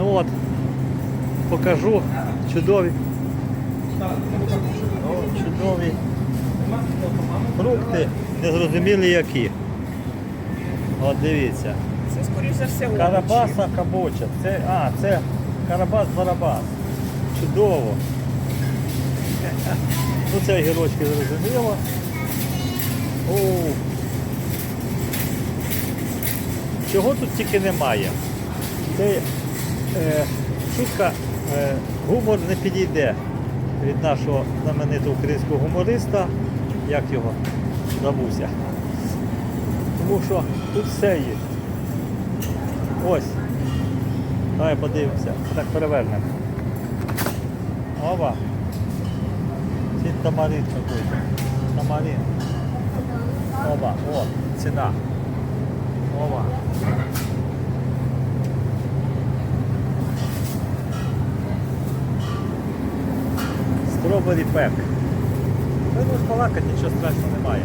Ну от, покажу чудові. Чудові фрукти, незрозумілі які. От дивіться. Це, скоріш за все, овочі. Карабаса кабоча. Це, а, це карабас барабас. Чудово. Ну це огірочки зрозуміло. О. Чого тут тільки немає? Це е, шутка, е, гумор не підійде від нашого знаменитого українського гумориста, як його забувся. Тому що тут все є. Ось. Давай подивимося. Так перевернемо. Ова. Це тамарин какой-то. Тамарин. Ова. О, ціна. Ова. Стробері пек. Та ну балакати нічого страшного немає.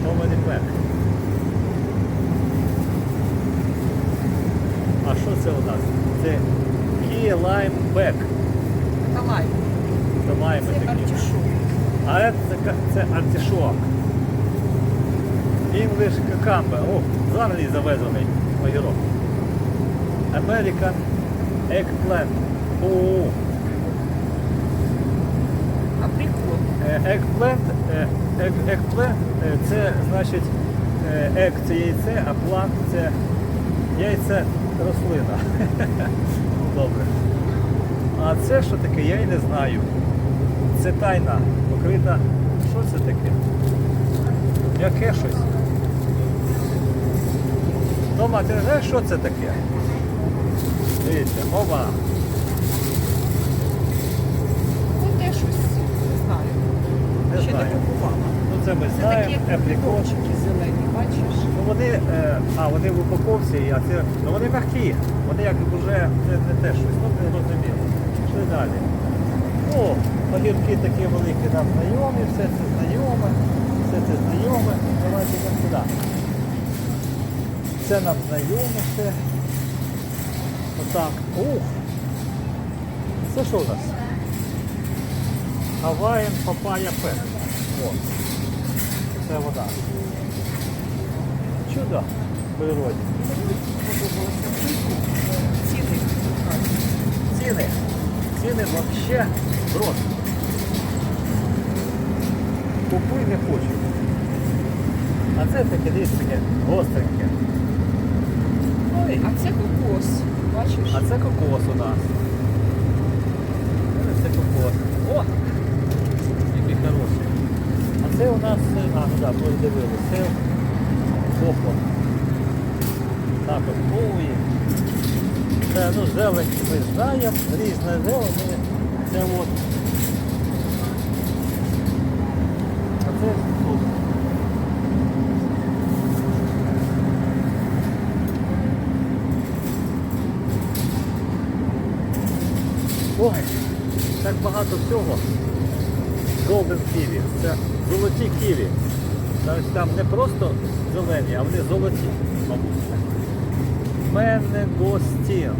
Стробері пек. А що це у нас? Це Key Lime Back. Та лайм. Це маємо Це такі. А це, це, це. English cucumber. О, взагалі завезений огірок. American eggplant. О, Eggplant, е, eggplant е, це значить е, egg це яйце, а plant це яйце рослина. Добре. А це що таке, я і не знаю. Це тайна, покрита. Що це таке? Яке щось? Тома, ти знаєш, що це таке? Дивіться, мова. Ну, те щось, не знаю. Не Ще знаю. не купувала. Ну це ми Це знаємо, такі зелені, бачиш? Ну вони, е, а, вони в упаковці, а це, ну вони м'які. Вони як вже це не те щось, ну не розуміло. Пішли далі. О, огірки такі великі нам знайомі, все це знайоме, все це знайоме. Давайте йдемо сюди. Це нам знайоме все. Отак. Ух! Це що у нас? Hawaiian Papaya Pet. О. Це вода. Чудо в природі. Ціни. Ціни. Ціни взагалі просто. Купуй не хочу. А це таке таке гостреньке. Ой, А це кокос. Бачиш? а це кокос у нас. Це кокос. О! Який хороший. Це у нас, е, а, ну так, ми дивилися. Це кохо. Так от. Це, ну, зелень ми знаємо, різна зелень. ну, Це от. А це тут. Ой, так багато всього. Golden Kiwi. Це золоті ківі. Тобто там не просто зелені, а вони золоті, мабуть. Менгостін.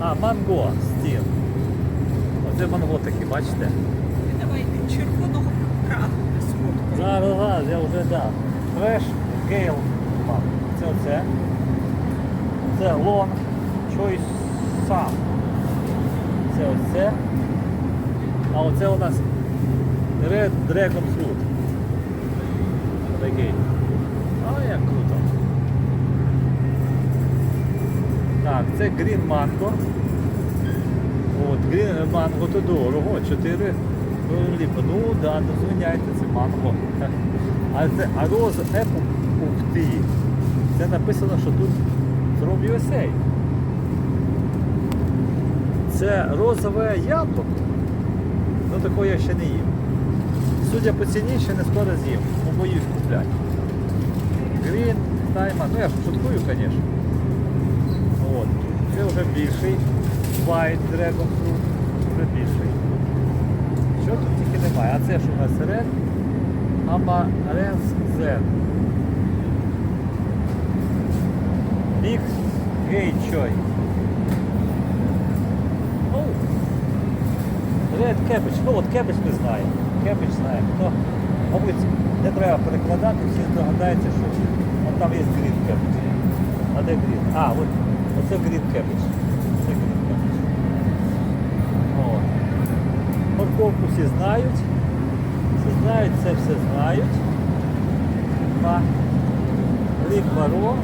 А, мангостін. Оце манго такі, бачите? Давай червоного краху. Зараз, зараз, я вже дав. Fresh Gale Mango. Це оце. Це Long Choice Sam. Це оце. А оце у нас Dragon Fruit. Такий. А як круто. Так, це Green Mango. От, Green Mango то дорого, 4 ліпо. Ну да, не звиняйте, це манго. А це а роз Apple ух ти. Це написано, що тут from USA. Це розове яблуко. Ну такого я ще не їв. Судя по ціні, ще не скоро з'їм, бо боюсь купляти. Грін, тайма, ну я ж шуткую, звісно. От. Це вже більший. White Dragon Fruit, вже більший. Що тут тільки немає? А це ж у нас Red Ама Amarenz Z. Big Gay Choi. Ну, Red Cabbage. Ну от Cabbage ми знаємо. Кебедж знаємо. Ну, мабуть, не треба перекладати, всі здогадаються, що от там є Green Cabbage. А де Green? А, от, оце Green Cabbage. Це Cabbage. От. Морковку всі знають. Всі знають, це все знають. Рік варо.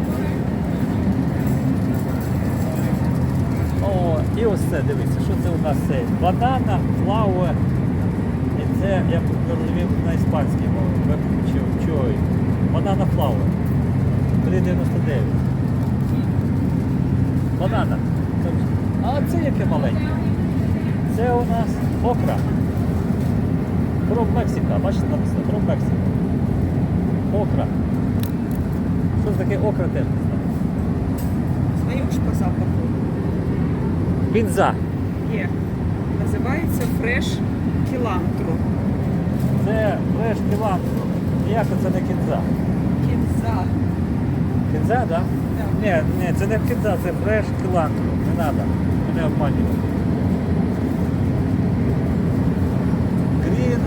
О, і ось це, дивіться, що це у нас це? Банана, флауер. Це, я розумів на іспанській мові. Чой? Банана флауер. 3,99. Банана. А це яке маленьке? Це у нас окра. From Mexico. Бачите, написано From Mexico. Окра. Що це таке окра теж не знаю. Знаєш по запаху? Бінза. Є. Називається фреш кілантро. Це фреш кілантро. Ніяко це не кінза. Кінза. Кінза, так? Да? Так. Ні, ні, це не кінза, це фреш кілантро. Не треба. Мене обманювати. Green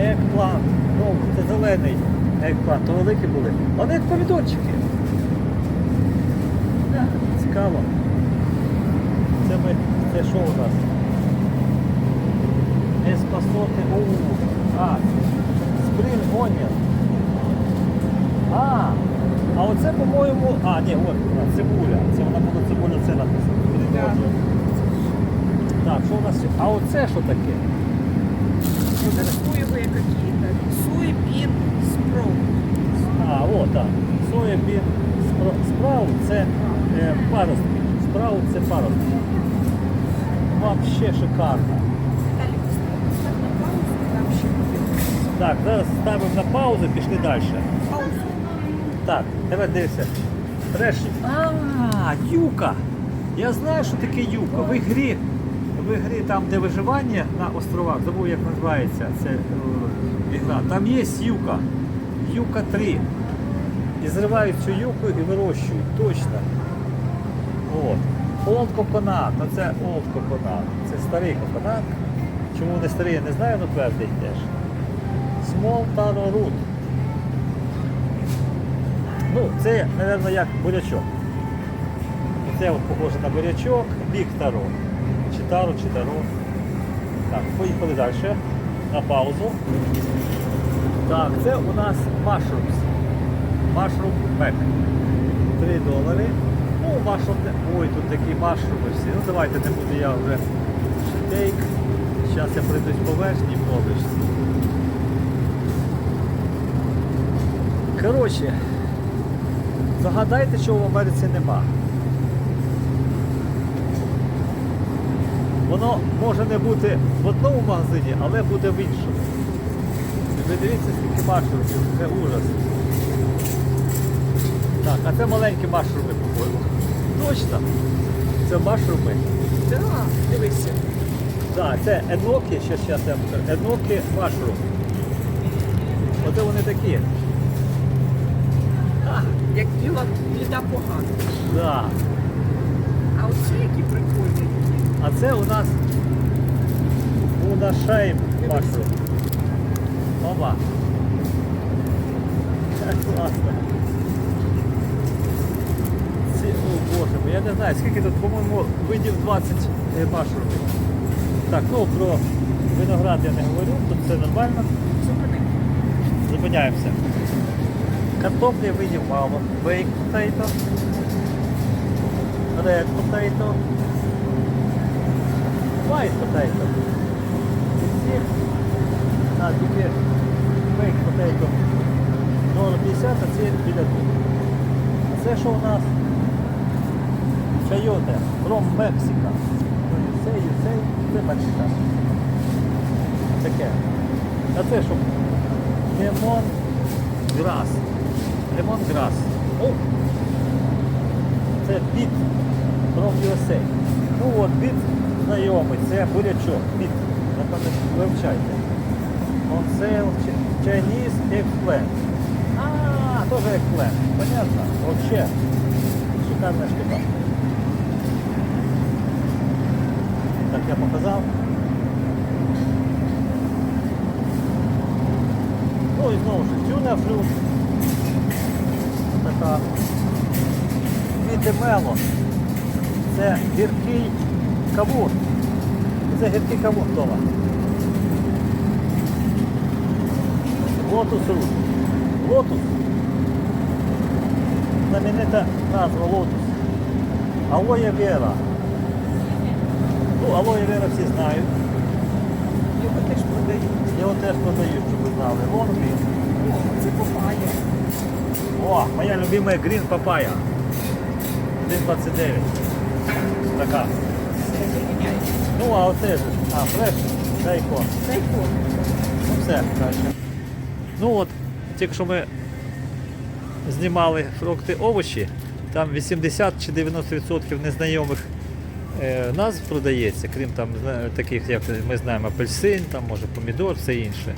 eggplant. Ну, це зелений eggplant. То великі були. Вони як помідорчики. Да. Цікаво. Це ми. Це що у нас? Еспасоти. О, а, Spring Onion. А, а оце, по-моєму. А, ні, от вона, цибуля. Це вона була цибуля, це написано. Spring Да. Onion. Так, що у нас? ще? А оце що таке? Соевые какие-то. Соебин спроу. А, о, так. Соєбін справ це е, паростки. Справ. Вообще шикарно. Так, зараз ставимо на паузу, пішли далі. Так, давай дивися. Треш. А, юка. Я знаю, що таке юка. В ігрі, в ігрі там, де виживання на островах, забув, як називається ця е, ігра. Там є юка. Юка 3. І зривають цю юку і вирощують. Точно. От. Old Coconut. Ну це Old Coconut. Це старий коконат. Чому не старий, я не знаю, але твердий теж. Small Taro Root. Ну, це, мабуть, як бурячок. Це от похоже на бурячок, бік таро. Чи таро, чи таро. Так, поїхали далі. На паузу. Так, це у нас mushrooms. Mushroom pack. 3 долари. Ну, mushroom, не- ой, тут такі машруми всі. Ну давайте не буду я вже штейк. Зараз я прийдусь по верхній пробочці. Коротше, загадайте, що в Америці нема. Воно може не бути в одному магазині, але буде в іншому. Ви дивіться, скільки машрумів, це ужас. Так, а це маленькі машруми, по-моєму. Точно. Це машруми. Да, дивися. Так, це еноки, ще зараз я вам скажу. Еноки машрум. Оце вони такі. А, Як біла бліда погана. да. А оці які прикольні. А це у нас Унашейм машрум. Оба. Класно. О я не знаю, скільки тут, по-моєму, видів 20 машрумів. Так, ну про виноград я не говорю, тут все нормально. Зупиняємося. Картоплі видів мало. Baked potato. Red potato. White potato. Всі. А, тільки baked potato. Долар 50, а ці біля тут. А це що у нас? Чайоте. From Mexico. Це, це, це Мексика. Таке. А це що? Лемон грас. Лемон грас. О! Це біт from USA. Ну от біт знайомий, це бурячок. Біт. Напевно, вивчайте. On sale Ch- Chinese eggplant. А, тоже eggplant. Понятно. Вообще. Шикарная штука. як я показав. Ну і знову ж тюнер плюс така Мело. Це гіркий кавур. Це гіркий кавур вдома. Лотус рух. Лотус. Знаменита назва лотус. Алоє вера. Ну, алоє вера всі знають. Його теж продають. Його теж продають, щоб ви знали. Вон він. О, це папая. О, моя любимая Green Papaya. 1,29. Така. Ну, а оце ж. А, фреш, дайко. Дайко. Ну все, краще. Ну от, тільки що ми знімали фрукти овочі, там 80 чи 90% незнайомих е, назв продається, крім там таких, як ми знаємо, апельсин, там може помідор, все інше.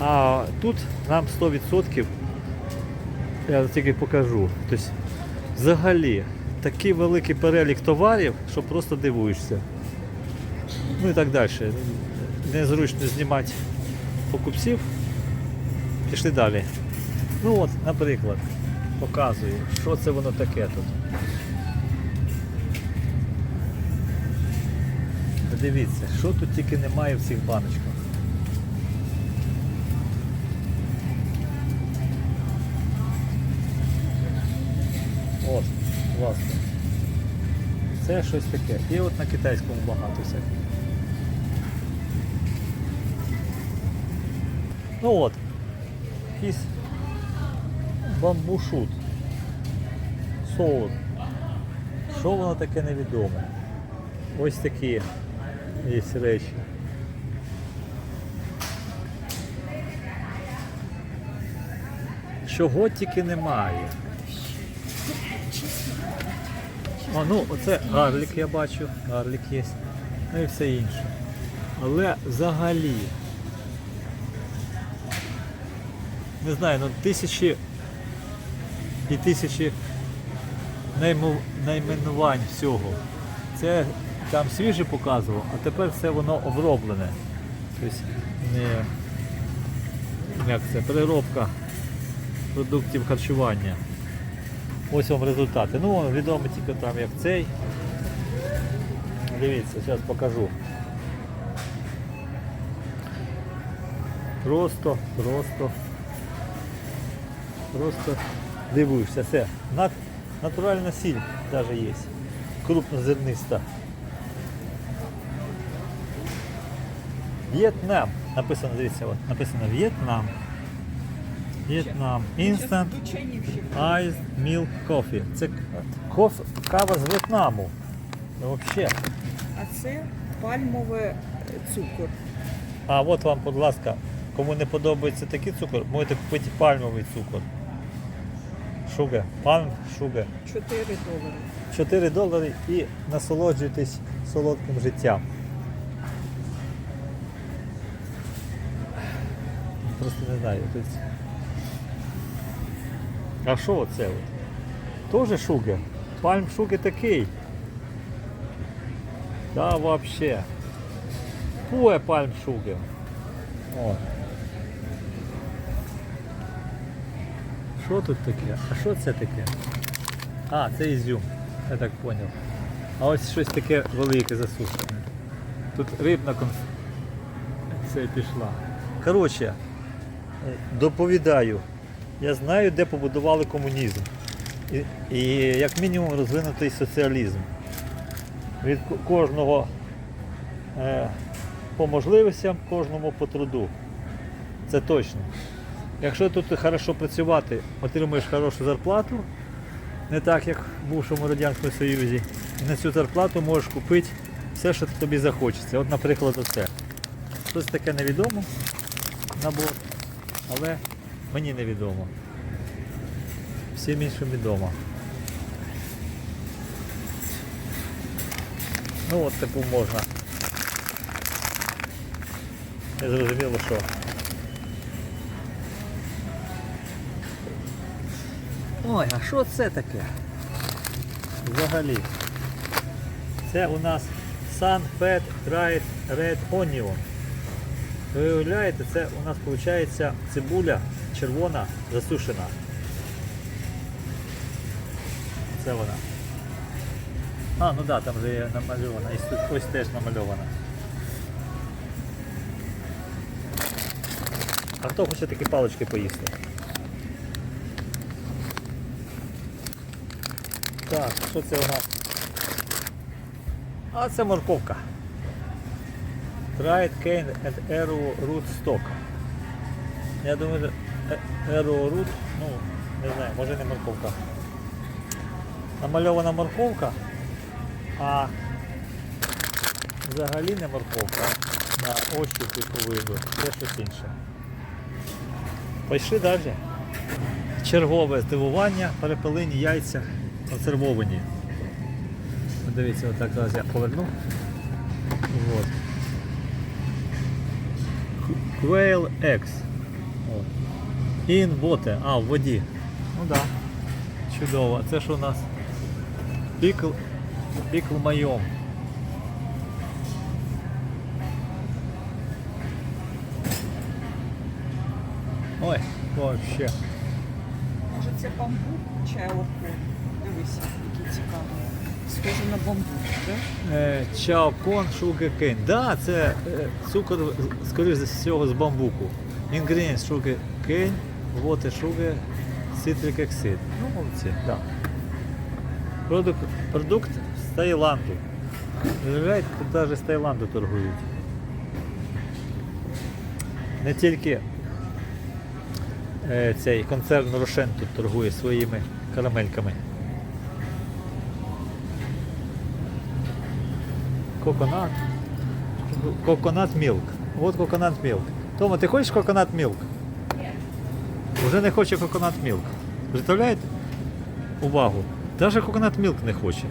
А тут нам 100%, я тільки покажу. Тобто, взагалі, такий великий перелік товарів, що просто дивуєшся. Ну і так далі. Незручно знімати покупців. Пішли далі. Ну от, наприклад, показую, що це воно таке тут. Дивіться, що тут тільки немає в цих баночках. От, власне. Це щось таке. І от на китайському багато всякого. Ну от, якийсь бамбушут. Соус. Що воно таке невідоме? Ось такі є речі. Чого тільки немає. А, ну, оце гарлік я бачу, гарлік є. Ну і все інше. Але взагалі не знаю, ну тисячі і тисячі найменувань всього. Це там свіже показував, а тепер все воно оброблене. Тобто не як це, переробка продуктів харчування. Ось вам результати. Ну, відомо тільки там як цей. Дивіться, зараз покажу. Просто, просто Просто дивуєшся. Все. Натуральна сіль навіть є. Крупнозерниста. В'єтнам. Написано, дивіться, от, написано В'єтнам. В'єтнам. Instant. Iced Milk Coffee. Це коф, кава з В'єтнаму. Ну, взагалі. А це пальмовий цукор. А от вам, будь ласка, кому не подобається такий цукор, можете купити пальмовий цукор. Шуга. Пальм шуга. 4 долари. 4 долари і насолоджуйтесь солодким життям. Просто не знаю. Тобто... А що? От? Тоже шуга. Пальм шуги такий. Да, вообще. Пуе пальм шуга. О. Що тут таке? А що це таке? А, це ізюм, я так зрозумів. А ось щось таке велике засушене. Тут рибна конф... Це пішла. Коротше, доповідаю. Я знаю, де побудували комунізм. І, і як мінімум розвинутий соціалізм. Від кожного е, по можливостям, кожному по труду. Це точно. Якщо тут хорошо працювати, отримуєш хорошу зарплату, не так, як в бувшому Радянському Союзі. І на цю зарплату можеш купити все, що тобі захочеться. От, наприклад, оце. Щось таке невідомо набор, але мені невідомо. Всім іншим відомо. Ну от типу можна. Не зрозуміло що. Ой, а що це таке? Взагалі. Це у нас Sun Fed Dried Red Onion. Ви уявляєте, це у нас виходить цибуля червона засушена. Це вона. А, ну так, да, там вже є намальована. І ось теж намальована. А хто хоче такі палички поїсти? Так, що це у нас? А це морковка. Dried cane and arrow root stock. Я думаю, arrow root, ну, не знаю, може не морковка. Намальована морковка, а взагалі не морковка. На ощупь і по виду. Це щось інше. Пішли далі. Чергове здивування, перепелині яйця консервовані. Дивіться, отак зараз я поверну. Вот. Quail eggs. In water. А, в воді. Ну так. Да. Чудово. Це що у нас? Пікл. Пікл майом. Ой, вообще. Може це бамбук чи аокон? Дивись, який цікавий. Схоже на бамбук, да? Е, Чаокон Sugar Да, це е, цукор, скоріш за всього, з бамбуку. Sugar cane, water sugar, citric acid. Ну, молодці, да. Продукт, продукт з Таїланду. Виявляєте, тут навіть з Таїланду торгують. Не тільки е, цей концерн Рошен тут торгує своїми карамельками. Тома, ти хочеш коконат мілк? Уже не хоче коконат мілк. Представляєте? Увагу. Навіть коконат мілк не хоче.